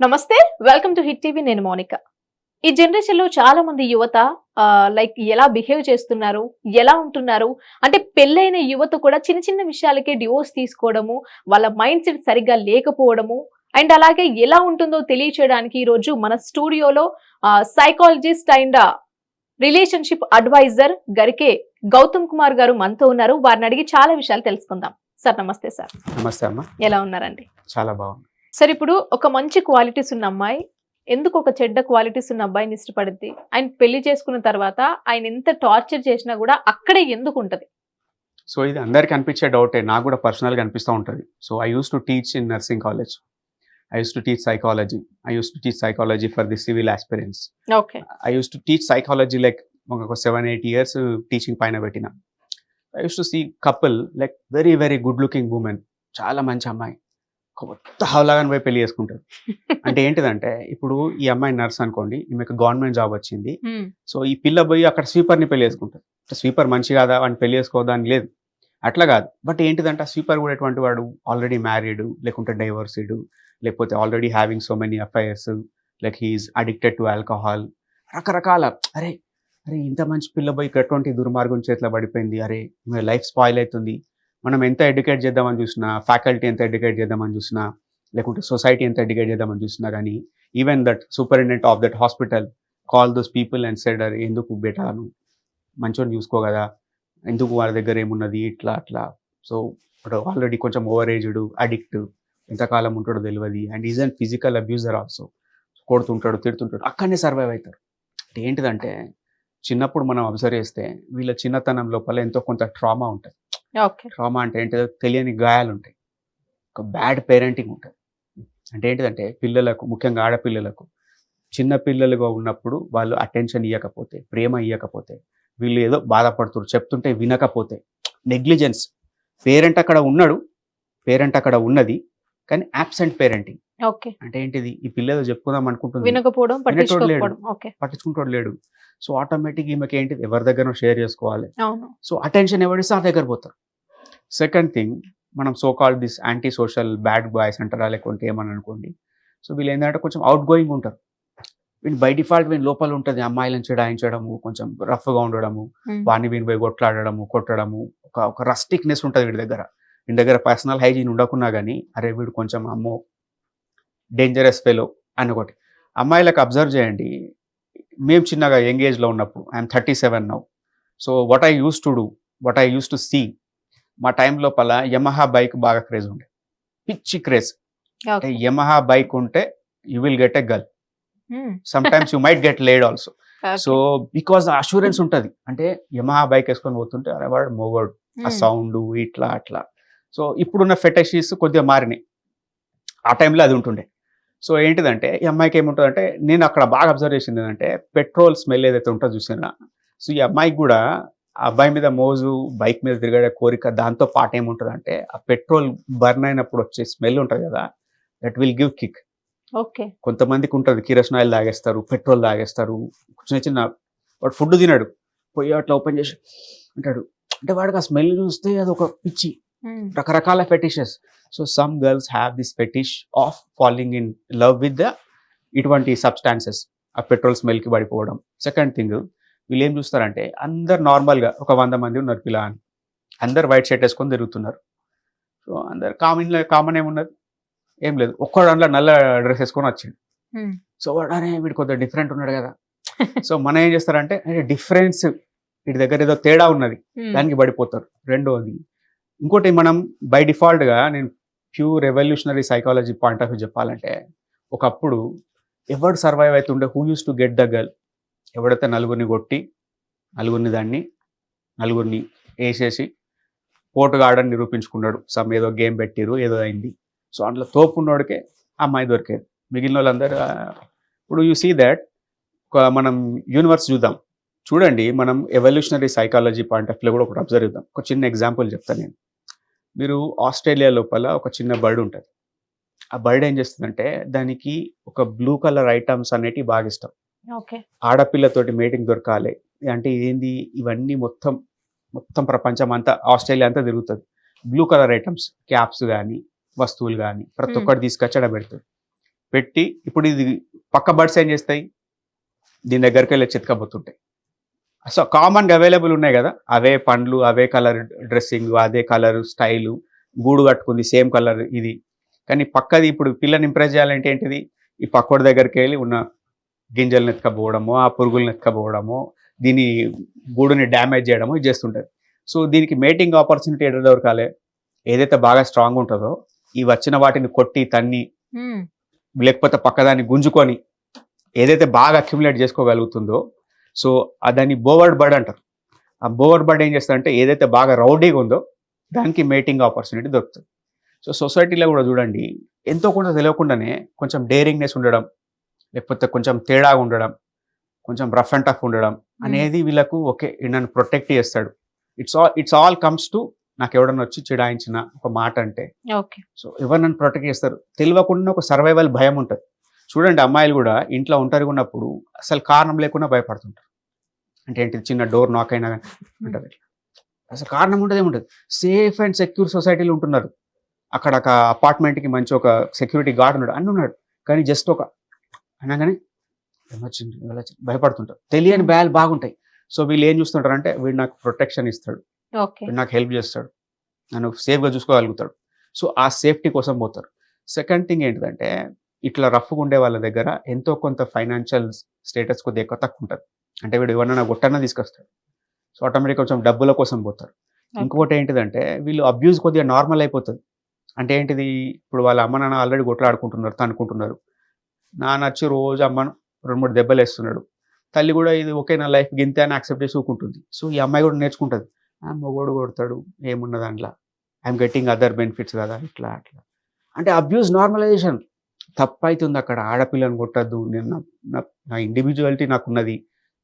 నమస్తే welcome to hit TV నేను మౌనిక. ఈ జనరేషన్లో చాలా మంది యువత లైక్ ఎలా బిహేవ్ చేస్తున్నారు ఎలా ఉంటున్నారు అంటే పెళ్ళైన యువత కూడా చిన్న చిన్న విషయాలకే డివోర్స్ తీసుకోవడము వాళ్ళ మైండ్ సెట్ సరిగ్గా లేకపోవడము అండ్ అలాగే ఎలా ఉంటుందో తెలియచేయడానికి ఈ రోజు మన స్టూడియోలో psychologist and relationship adviser Garike Gautam Kumar గారు మనతో ఉన్నారు. వారిని అడిగి చాలా విషయాలు తెలుసుకుందాం. సార్ నమస్తే సార్. నమస్తే అమ్మ. ఎలా ఉన్నారండి? చాలా బాగుంది సరే ఇప్పుడు ఒక మంచి క్వాలిటీస్ ఉన్న అమ్మాయి ఎందుకు ఒక చెడ్డ క్వాలిటీస్ ఉన్న అబ్బాయిని ఇష్టపడుద్ది? ఆయన పెళ్ళి చేసుకున్న తర్వాత ఆయన ఎంత టార్చర్ చేసినా కూడా అక్కడే ఎందుకు ఉంటది? సో ఇది అందరికి అనిపించే డౌటే. నాకు కూడా పర్సనల్గా అనిపిస్తూ ఉంటుంది. So I used to teach in nursing college I used to teach psychology I used to teach psychology for the civil aspirants okay I used to teach psychology like ఒక సెవెన్ ఎయిట్ ఇయర్స్ టీచింగ్ పైన పెట్టిన. I used to see couple like very very good looking women చాలా మంచి అమ్మాయి. కొత్త హౌలాగాని పోయి పెళ్ళి చేసుకుంటారు. అంటే ఏంటిదంటే ఇప్పుడు ఈ అమ్మాయి నర్స్ అనుకోండి ఈమెకు గవర్నమెంట్ జాబ్ వచ్చింది. సో ఈ పిల్ల పోయి అక్కడ స్వీపర్ని పెళ్ళి చేసుకుంటారు. స్వీపర్ మంచి కాదా వాడిని పెళ్ళి చేసుకోవద్దా అని లేదు. అట్లా కాదు. బట్ ఏంటిదంటే ఆ స్వీపర్ కూడా ఎటువంటి వాడు ఆల్రెడీ మ్యారీడ్ లేకుంటే డైవర్సిడ్ లేకపోతే already having so many affairs like he's addicted to alcohol రకరకాల అరే అరే ఇంత మంచి పిల్ల పోయి ఇక్కడ ఎటువంటి దుర్మార్గం చేతిలో పడిపోయింది. అరే లైఫ్ స్పాయిల్ అవుతుంది. మనం ఎంత ఎడ్యుకేట్ చేద్దామని చూసినా ఫ్యాకల్టీ ఎంత ఎడ్యుకేట్ చేద్దామని చూసినా లేకుంటే సొసైటీ ఎంత ఎడ్యుకేట్ చేద్దామని చూసినా కానీ even that superintendent of that hospital call those people and said అరే ఎందుకు బెటాను మంచోని చూసుకో కదా ఎందుకు వాళ్ళ దగ్గర ఏమున్నది ఇట్లా అట్లా. సో ఆల్రెడీ కొంచెం ఓవర్ ఏజ్డ్ అడిక్ట్ ఎంతకాలం ఉంటాడో తెలియదు and is and physical abuser also. కొడుతుంటాడు తిడుతుంటాడు అక్కడనే సర్వైవ్ అవుతారు అంటే ఏంటిదంటే చిన్నప్పుడు మనం అబ్జర్వ్ చేస్తే వీళ్ళ చిన్నతనం లోపల ఎంతో కొంత ట్రామా ఉంటుంది. ట్రామా అంటే ఏంటో తెలియని గాయాలు ఉంటాయి. ఒక బ్యాడ్ పేరెంటింగ్ ఉంటుంది. అంటే ఏంటిదంటే పిల్లలకు ముఖ్యంగా ఆడపిల్లలకు చిన్న పిల్లలుగా ఉన్నప్పుడు వాళ్ళు అటెన్షన్ ఇవ్వకపోతే ప్రేమ ఇవ్వకపోతే వీళ్ళు ఏదో బాధపడుతున్నారు చెప్తుంటే వినకపోతే నెగ్లిజెన్స్ పేరెంట్ అక్కడ ఉన్నాడు పేరెంట్ అక్కడ ఉన్నది కానీ యాబ్సెంట్ పేరెంటింగ్ ఓకే. అంటే ఏంటిది? ఈ పిల్లలు చెప్పుకుందాం అనుకుంటుంది. వినకపోవడం. పట్టించుకోకపోవడం. ఓకే. పట్టించుకుంటాడు లేడు. సో ఆటోమేటిక్ ఈమెకి ఏంటిది? ఎవరి దగ్గర షేర్ చేసుకోవాలి. సో అటెన్షన్ ఎవరిస్తే ఆ దగ్గర పోతారు. సెకండ్ థింగ్ మనం so call this anti social bad boys అంటారా? లేకుంటే ఏమని అనుకోండి. సో వీళ్ళు ఏంటంటే కొంచెం అవుట్ గోయింగ్ ఉంటారు. వీళ్ళు బై డిఫాల్ట్ వీళ్ళ లోపల ఉంటుంది. అమ్మాయిలను చెడాయించడము కొంచెం రఫ్గా ఉండడము. వాడిని వీని పోయి కొట్లాడడము కొట్టడము ఒక ఒక రస్టిక్నెస్ ఉంటుంది వీడి దగ్గర. వీడి దగ్గర పర్సనల్ హైజీన్ ఉండకున్నా కానీ అరే వీడు కొంచెం అమ్మో డేంజరస్ ఫెలో అని ఒకటి. అమ్మాయిలకు అబ్జర్వ్ చేయండి. మేము చిన్నగా యంగ్ ఏజ్లో ఉన్నప్పుడు I'm thirty seven now so what I used to do what I used to see మా టైం లోపల యమహా బైక్ బాగా క్రేజ్ ఉండే. పిచ్చి క్రేజ్ అంటే యమహా బైక్ ఉంటే you will get a girl sometimes you might get laid also so because assurance ఉంటుంది. అంటే Yamaha bike వేసుకొని పోతుంటే అరే వాడు మోగోడు. ఆ సౌండ్ ఇట్లా అట్లా. సో ఇప్పుడున్న ఫెటషీస్ కొద్దిగా మారినాయి. ఆ టైంలో అది ఉంటుండే. సో ఏంటిదంటే ఈ అమ్మాయికి ఏముంటుందంటే నేను అక్కడ బాగా అబ్జర్వ్ చేసింది ఏంటంటే పెట్రోల్ స్మెల్ ఏదైతే ఉంటుందో చూసినా సో ఈ అమ్మాయికి కూడా ఆ అబ్బాయి మీద మోజు బైక్ మీద తిరగడే కోరిక దాంతో పాటు ఏముంటుందంటే ఆ పెట్రోల్ బర్న్ అయినప్పుడు వచ్చే స్మెల్ ఉంటుంది కదా that will give kick okay. కొంతమందికి ఉంటుంది కిరసన ఆయిల్ తాగేస్తారు పెట్రోల్ తాగేస్తారు చిన్న చిన్న వాడు ఫుడ్ తినడు పొయ్యి అట్లా ఓపెన్ చేసి అంటాడు అంటే వాడికి ఆ స్మెల్ చూస్తే అది ఒక పిచ్చి. రకరకాల fetishes so some girls have this fetish of following in love with the ఇటువంటి సబ్స్టాన్సెస్ ఆ పెట్రోల్ స్మెల్కి పడిపోవడం. సెకండ్ థింగ్ వీళ్ళు ఏం చూస్తారంటే అందరు నార్మల్గా ఒక వంద మంది ఉన్నారు పిల్ల అని. అందరు వైట్ షర్ట్ వేసుకొని తిరుగుతున్నారు. సో అందరు కామన్ కామన్ ఏమున్నది ఏం లేదు. ఒక్కడు అందులో నల్ల డ్రెస్ వేసుకొని వచ్చిండు. Hmm. సో వాడు అరే వీడు కొద్దిగా డిఫరెంట్ ఉన్నాడు కదా. సో మనం ఏం చేస్తారంటే డిఫరెన్స్ వీటి దగ్గర ఏదో తేడా ఉన్నది. దానికి పడిపోతారు. రెండోది ఇంకోటి మనం బై డిఫాల్ట్గా నేను pure revolutionary psychology point of view చెప్పాలంటే ఒకప్పుడు ఎవడు సర్వైవ్ అవుతుండే who used to get the girl? ఎవడైతే నలుగురిని కొట్టి నలుగురిని దాన్ని నలుగురిని వేసేసి పోటుగా ఆడని నిరూపించుకున్నాడు. సమ్ ఏదో గేమ్ పెట్టిరు ఏదో అయింది. సో అందులో తోపున్నోడికే అమ్మాయి దొరికేది. మిగిలిన వాళ్ళందరూ ఇప్పుడు యూ సీ దాట్ మనం యూనివర్స్ చూద్దాం. చూడండి మనం ఎవల్యూషనరీ సైకాలజీ పాయింట్ ఆఫ్ వ్యూలో కూడా ఒకటి అబ్జర్వ్ చేద్దాం. ఒక చిన్న ఎగ్జాంపుల్ చెప్తాను నేను. మీరు ఆస్ట్రేలియా లోపల ఒక చిన్న బర్డ్ ఉంటుంది. ఆ బర్డ్ ఏం చేస్తుందంటే దానికి ఒక బ్లూ కలర్ ఐటమ్స్ అనేటివి బాగా ఇష్టం. ఆడపిల్లతోటి మేటింగ్ దొరకాలి అంటే ఏంది ఇవన్నీ మొత్తం మొత్తం ప్రపంచం అంతా ఆస్ట్రేలియా అంతా తిరుగుతుంది. బ్లూ కలర్ ఐటమ్స్ క్యాప్స్ కానీ వస్తువులు కానీ ప్రతి. ఒక్కటి తీసుకొచ్చి ఆడ పెడుతుంది పెట్టి ఇప్పుడు ఇది పక్క బర్డ్స్ ఏం చేస్తాయి? దీని దగ్గరికి వెళ్ళి చితకబోతుంటాయి. సో కామన్గా అవైలబుల్ ఉన్నాయి కదా? అవే పండ్లు అవే కలర్ డ్రెస్సింగ్ అదే కలర్ స్టైలు గూడు కట్టుకుంది సేమ్ కలర్ ఇది. కానీ పక్కది ఇప్పుడు పిల్లని ఇంప్రెస్ చేయాలంటే ఏంటిది? ఈ పక్కోడి దగ్గరికి వెళ్ళి ఉన్న గింజలను ఎత్తుకపోవడమో ఆ పురుగులను ఎత్తుకపోవడమో దీని గూడుని డ్యామేజ్ చేయడమో ఇది చేస్తుంటుంది సో దీనికి మేటింగ్ ఆపర్చునిటీ ఎక్కడ దొరకాలి? ఏదైతే బాగా స్ట్రాంగ్ ఉంటుందో ఈ వచ్చిన వాటిని కొట్టి తన్ని లేకపోతే పక్కదాన్ని గుంజుకొని ఏదైతే బాగా అక్యుములేట్ చేసుకోగలుగుతుందో సో దాన్ని బోవర్డ్ బర్డ్ అంటారు. ఆ బోవర్డ్ బర్డ్ ఏం చేస్తారంటే ఏదైతే బాగా రౌడీగా ఉందో దానికి మేటింగ్ ఆపర్చునిటీ దొరుకుతుంది. సో సొసైటీలో కూడా చూడండి ఎంతో కొంత తెలియకుండానే కొంచెం డేరింగ్నెస్ ఉండడం లేకపోతే కొంచెం తేడాగా ఉండడం కొంచెం రఫ్ అండ్ టఫ్ ఉండడం అనేది వీళ్ళకు ఓకే నన్ను ప్రొటెక్ట్ చేస్తాడు. It's all it's all comes to నాకు ఎవడన్నా వచ్చి చిడాయించిన ఒక మాట అంటే ఓకే. సో ఎవరు నన్ను ప్రొటెక్ట్ చేస్తారు? తెలియకుండా ఒక సర్వైవల్ భయం ఉంటుంది. చూడండి అమ్మాయిలు కూడా ఇంట్లో ఒంటరిగా ఉన్నప్పుడు అసలు కారణం లేకుండా భయపడుతుంటారు. అంటే ఏంటి? చిన్న డోర్ నాక్ అయినా కానీ అంటారు ఇట్లా. అసలు కారణం ఉంటుంది ఏముంటుంది సేఫ్ అండ్ సెక్యూర్ సొసైటీలో ఉంటున్నారు. అక్కడ ఒక అపార్ట్మెంట్కి మంచి ఒక సెక్యూరిటీ గార్డ్ ఉన్నాడు. అన్ని ఉన్నాడు. కానీ జస్ట్ ఒక అనగానే వచ్చింది? భయపడుతుంటారు. తెలియని భయాలు బాగుంటాయి. సో వీళ్ళు ఏం చూస్తుంటారు అంటే వీడు నాకు ప్రొటెక్షన్ ఇస్తాడు. వీడు నాకు హెల్ప్ చేస్తాడు. నన్ను సేఫ్గా చూసుకోగలుగుతాడు. సో ఆ సేఫ్టీ కోసం పోతారు. సెకండ్ థింగ్ ఏంటిదంటే ఇట్లా రఫ్గా ఉండే వాళ్ళ దగ్గర ఎంతో కొంత ఫైనాన్షియల్ స్టేటస్ కొద్దిగా ఎక్కువ తక్కువ ఉంటుంది. అంటే వీడు ఎవరన్నా గొట్టన్నా తీసుకొస్తాడు. సో ఆటోమేటిక్ కొంచెం డబ్బుల కోసం పోతారు ఇంకొకటి ఏంటిదంటే వీళ్ళు అబ్యూజ్ కొద్దిగా నార్మల్ అయిపోతుంది. అంటే ఏంటిది? ఇప్పుడు వాళ్ళ అమ్మ నాన్న ఆల్రెడీ కొట్లాడుకుంటున్నారు తనుకుంటున్నారు. నాన్న వచ్చి రోజు అమ్మను రెండు మూడు దెబ్బలు వేస్తున్నాడు. తల్లి కూడా ఇది ఓకే నా లైఫ్ గింతే అని యాక్సెప్ట్ చేసి ఊకుంటుంది. సో ఈ అమ్మాయి కూడా నేర్చుకుంటుంది. ఆ మొగోడు కొడతాడు ఏమున్న దాంట్లో ఐఎమ్ గెట్టింగ్ అదర్ బెనిఫిట్స్ కదా ఇట్లా అట్లా. అంటే అబ్యూస్ నార్మలైజేషన్. తప్పైతుంది అక్కడ. ఆడపిల్లని కొట్టద్దు నేను నా ఇండివిజువాలిటీ నాకున్నది.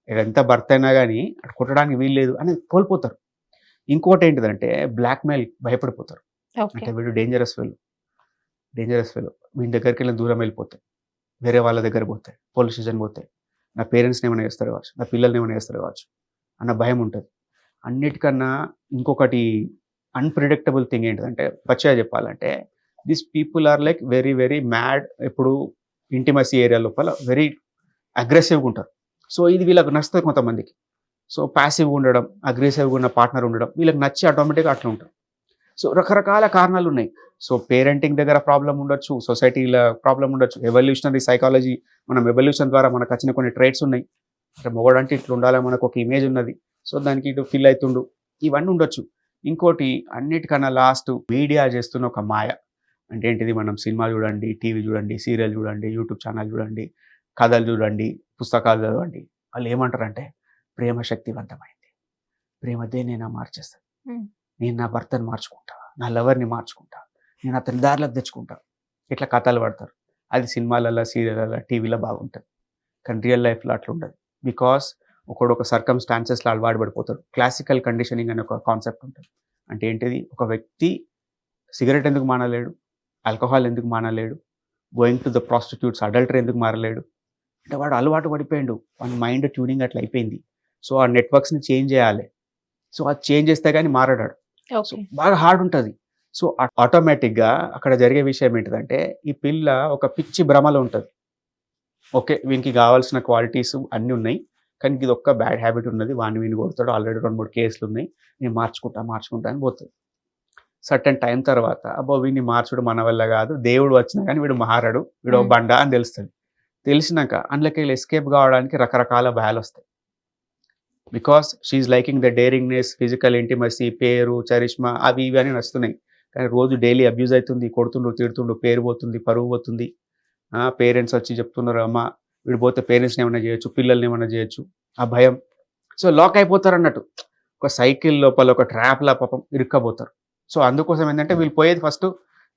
ఎంత భర్త అయినా కానీ అటు కొట్టడానికి వీల్లేదు అని కోల్పోతారు. ఇంకోటి ఏంటిదంటే బ్లాక్మెయిల్ భయపడిపోతారు. అంటే వీడు డేంజరస్ ఫెలో డేంజరస్ ఫెలో వీడి దగ్గరికి వెళ్ళి దూరం వెళ్ళిపోతాయి. వేరే వాళ్ళ దగ్గర పోతాయి. పోలీస్ స్టేషన్ పోతాయి. నా పేరెంట్స్ని ఏమైనా చేస్తారు కావచ్చు. నా పిల్లల్ని ఏమైనా చేస్తారు కావచ్చు. అన్న భయం ఉంటుంది. అన్నిటికన్నా ఇంకొకటి అన్ప్రిడిక్టబుల్ థింగ్ ఏంటిదంటే పచ్చిగా చెప్పాలంటే this people are like very very mad ఇప్పుడు ఇంటిమసీ ఏరియా లోపల వెరీ అగ్రెసివ్గా ఉంటారు. సో ఇది వీళ్ళకి నచ్చుతుంది కొంతమందికి. సో ప్యాసివ్గా ఉండడం అగ్రెసివ్గా ఉన్న పార్ట్నర్ ఉండడం వీళ్ళకి నచ్చి ఆటోమేటిక్గా అట్లా ఉంటారు. సో రకరకాల కారణాలు ఉన్నాయి. సో పేరెంటింగ్ దగ్గర ప్రాబ్లం ఉండొచ్చు సొసైటీలో ప్రాబ్లం ఉండొచ్చు. ఎవల్యూషనరీ సైకాలజీ మనం ఎవల్యూషన్ ద్వారా మనకు వచ్చిన కొన్ని ట్రేట్స్ ఉన్నాయి. అంటే మొగడంటే ఇట్లా ఉండాలి మనకు ఒక ఇమేజ్ ఉన్నది. సో దానికి ఇటు ఫిల్ అవుతుండు ఇవన్నీ ఉండొచ్చు. ఇంకోటి అన్నిటికన్నా లాస్ట్ మీడియా చేస్తున్న ఒక మాయ. అంటే ఏంటిది? మనం సినిమా చూడండి టీవీ చూడండి సీరియల్ చూడండి యూట్యూబ్ ఛానల్ చూడండి. కథలు చూడండి పుస్తకాలు చదవండి. వాళ్ళు ఏమంటారంటే ప్రేమ శక్తివంతమైంది. ప్రేమ దేనైనా మార్చేస్తుంది. Hmm. నేను నా భర్తను మార్చుకుంటా నా లవర్ని మార్చుకుంటా నేను అతని దారిలోకి తెచ్చుకుంటా. ఇట్లా కథలు పడతారు. అది సినిమాలలో సీరియళ్ళలో టీవీలో బాగుంటుంది. కానీ రియల్ లైఫ్లో అట్లా ఉండదు. బికాస్ ఒకడు ఒక సర్కమ్స్టాన్సెస్లో అలవాటు పడిపోతాడు. క్లాసికల్ కండిషనింగ్ అనే ఒక కాన్సెప్ట్ ఉంటుంది. అంటే ఏంటిది? ఒక వ్యక్తి సిగరెట్ ఎందుకు మానలేడు? ఆల్కహాల్ ఎందుకు మానలేడు? Going to the prostitutes adultery ఎందుకు మారలేడు? అంటే వాడు అలవాటు పడిపోయాడు. వాడి మైండ్ ట్యూనింగ్ అట్లా అయిపోయింది. సో ఆ నెట్వర్క్స్ని చేంజ్ చేయాలి. సో అది చేంజ్ చేస్తే కానీ మారడాడు. సో బాగా హార్డ్ ఉంటుంది. సో ఆటోమేటిక్గా అక్కడ జరిగే విషయం ఏంటిదంటే ఈ పిల్ల ఒక పిచ్చి భ్రమలో ఉంటుంది. ఓకే వీనికి కావాల్సిన క్వాలిటీస్ అన్నీ ఉన్నాయి. కానీ ఇది ఒక్క బ్యాడ్ హ్యాబిట్ ఉన్నది. వాడిని వీని కొడతాడు. ఆల్రెడీ రెండు మూడు కేసులు ఉన్నాయి. నేను మార్చుకుంటా మార్చుకుంటా అని పోతుంది. సర్టన్ టైం తర్వాత అబ్బో వీడిని మార్చుడు మన వల్ల కాదు. దేవుడు వచ్చినా కానీ వీడు మారడు. వీడు. బండ అని తెలుస్తుంది. తెలిసినాక అందులోకి వెళ్ళి ఎస్కేప్ కావడానికి రకరకాల భయాలు వస్తాయి. Because she liking the daringness physical intimacy పేరు చరిష్మా అవి ఇవి అని నచ్చుతున్నాయి. కానీ రోజు డైలీ అబ్యూజ్ అవుతుంది కొడుతుండు తిడుతుండు పేరు పోతుంది పరువు పోతుంది. పేరెంట్స్ వచ్చి చెప్తున్నారు అమ్మ వీడు పోతే పేరెంట్స్ని ఏమైనా చేయొచ్చు పిల్లల్ని ఏమైనా చేయొచ్చు? ఆ భయం. సో లాక్ అయిపోతారు అన్నట్టు. ఒక సైకిల్ లోపల ఒక ట్రాప్లా పాపం ఇరుక్కబోతారు సో అందుకోసం ఏంటంటే వీళ్ళు పోయేది ఫస్ట్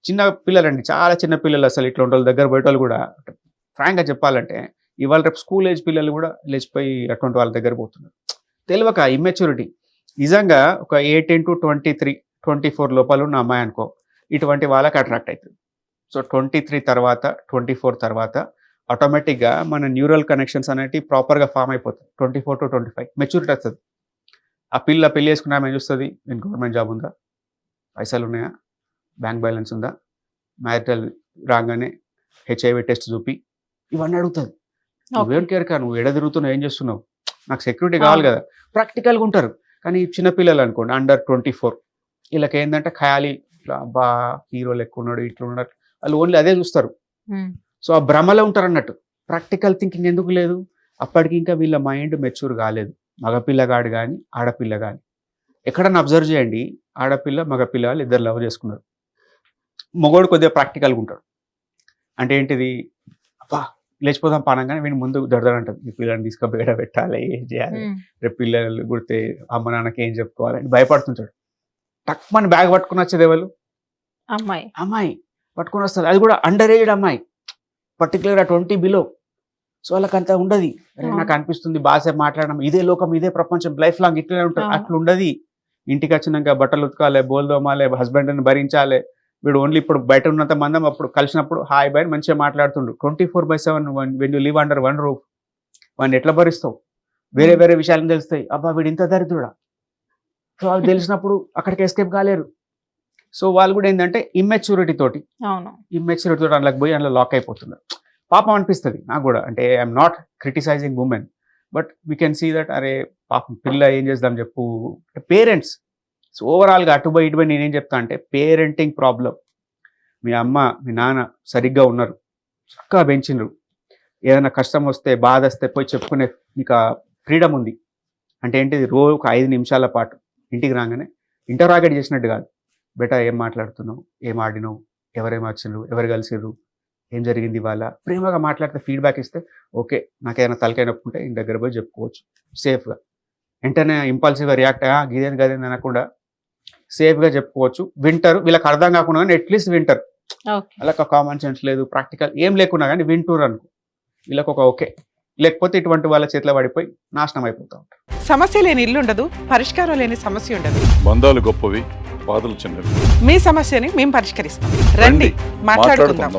చిన్న పిల్లలండి చాలా చిన్న పిల్లలు అసలు ఇట్లా ఉంటారు దగ్గర బయట కూడా. ఫ్రాంక్గా చెప్పాలంటే ఇవాళ రేపు స్కూల్ ఏజ్ పిల్లలు కూడా లేచిపోయి అటువంటి వాళ్ళ దగ్గర పోతున్నారు. తెలియక ఇమ్మెచ్యూరిటీ నిజంగా ఒక eighteen to twenty three twenty four లోపాలు ఉన్న అమ్మాయి అనుకో ఇటువంటి వాళ్ళకి అట్రాక్ట్ అవుతుంది. సో ట్వంటీ త్రీ తర్వాత ట్వంటీ ఫోర్ తర్వాత ఆటోమేటిక్గా మన న్యూరల్ కనెక్షన్స్ అనేవి ప్రాపర్గా ఫామ్ అయిపోతాయి. Twenty four to twenty five maturity వస్తుంది. ఆ పిల్ల పెళ్ళి చేసుకున్న ఆమె ఏం చూస్తుంది? నేను గవర్నమెంట్ జాబ్ ఉందా? పైసలు ఉన్నాయా? బ్యాంక్ బ్యాలెన్స్ ఉందా? మ్యారిటల్ రాగానే హెచ్ఐవి టెస్ట్ చూపి ఇవన్నీ అడుగుతుంది నువ్వేం కేర్ కా నువ్వు ఎడ తిరుగుతున్నావు ఏం చేస్తున్నావు? నాకు సెక్యూరిటీ కావాలి కదా. ప్రాక్టికల్గా ఉంటారు. కానీ చిన్నపిల్లలు అనుకోండి అండర్ ట్వంటీ ఫోర్ వీళ్ళకి ఏంటంటే ఖయాలి ఇట్లా అబ్బా హీరో లెక్క ఉన్నాడు ఇట్లా ఉన్నాడు. వాళ్ళు ఓన్లీ అదే చూస్తారు. ఉమ్, సో ఆ భ్రమలో ఉంటారు అన్నట్టు ప్రాక్టికల్ థింకింగ్ ఎందుకు లేదు? అప్పటికి ఇంకా వీళ్ళ మైండ్ మెచ్యూర్ కాలేదు. మగపిల్లగాడు కానీ ఆడపిల్ల కానీ. ఎక్కడన్నా అబ్జర్వ్ చేయండి. ఆడపిల్ల మగపిల్ల వాళ్ళు ఇద్దరు లవ్ చేసుకున్నారు. మగోడు కొద్దిగా ప్రాక్టికల్గా ఉంటాడు. అంటే ఏంటిది? అబ్బా లేచిపోదాం పానంగానే వీళ్ళు ముందు దడదడంటారు ఈ పిల్లని తీసుకొని బయట పెట్టాలి ఏం చేయాలి? రేపు పిల్లలు గుడితే అమ్మ నాన్నకి ఏం చెప్పుకోవాలి అని భయపడుతుంటాడు. టక్ మన బ్యాగ్ పట్టుకుని వచ్చేది ఎవరు? అమ్మాయి. అమ్మాయి పట్టుకొని వస్తారు అది కూడా అండర్ ఏజ్డ్ అమ్మాయి. పర్టికులర్గా ట్వంటీ బిలో సో వాళ్ళకి అంత ఉండదు. నాకు అనిపిస్తుంది బాసేపు మాట్లాడడం. ఇదే లోకం ఇదే ప్రపంచం. లైఫ్ లాంగ్ ఇట్లనే ఉంటుంది. అట్లా ఉండదు ఇంటికి వచ్చినాక బట్టలు ఉతకాలి బోల్ దోమాలి హస్బెండ్ని భరించాలి. వీడు ఓన్లీ ఇప్పుడు బయట ఉన్నంత మందం అప్పుడు కలిసినప్పుడు హాయ్ బాయ్ మంచిగా మాట్లాడుతుండు. Twenty four by seven when you live under one roof వాడిని ఎట్లా భరిస్తావు? వేరే వేరే విషయాలు తెలుస్తాయి. అబ్బా వీడు ఇంత దరిద్రుడా? సో అవి తెలిసినప్పుడు అక్కడికి ఎస్కేప్ కాలేరు. సో వాళ్ళు కూడా ఏంటంటే ఇమ్మెచ్యూరిటీ తోటి ఇమ్మెచ్యూరిటీ తోటి అందులోకి పోయి అందులో లాక్ అయిపోతున్నారు. పాపం అనిపిస్తుంది నాకు కూడా. అంటే I'm not criticising women but we can see that అరే పాపం పిల్ల ఏం చేద్దాం చెప్పు. పేరెంట్స్ సో ఓవరాల్గా అటు పోయి ఇటు పోయి నేనేం చెప్తా అంటే పేరెంటింగ్ ప్రాబ్లం మీ అమ్మ మీ నాన్న సరిగ్గా ఉన్నారు. చక్కగా పెంచినరు. ఏదైనా కష్టం వస్తే బాధ వస్తే పోయి చెప్పుకునే మీకు ఫ్రీడమ్ ఉంది. అంటే ఏంటిది? రోజు ఒక ఐదు నిమిషాల పాటు ఇంటికి రాగానే ఇంటరాగేట్ చేసినట్టు కాదు. బేటా ఏం మాట్లాడుతున్నావు? ఏం ఆడినావు? ఎవరేం వచ్చినారు? ఎవరు కలిసిర్రు? ఏం జరిగింది ఇవాళ? ప్రేమగా మాట్లాడితే ఫీడ్బ్యాక్ ఇస్తే ఓకే నాకేదైనా తలకాయ నొప్పి ఉంటే ఇంటి దగ్గర పోయి చెప్పుకోవచ్చు. సేఫ్గా. వెంటనే ఇంపల్సివ్గా రియాక్ట్ అయ్యా గిదేది గదేది అనకుండా సేఫ్గా చెప్పుకోవచ్చు. వింటారు వీళ్ళకి అర్థం కాకుండా కానీ అట్లీస్ట్ వింటారు ఓకే వాళ్ళకి కామన్ సెన్స్ లేదు ప్రాక్టికల్ ఏం లేకున్నా కానీ వింటూరు అనుకో. వీళ్ళకి ఒక ఓకే లేకపోతే ఇటువంటి వాళ్ళ చేతిలో పడిపోయి నాశనం అయిపోతా ఉంటారు. సమస్య లేని ఇల్లు ఉండదు పరిష్కారం లేని సమస్య ఉండదు. బంధాలు గొప్పవి బాధలు చిన్నవి. మీ సమస్యని మేము పరిష్కరిస్తాం. రండి మాట్లాడుకుందాం.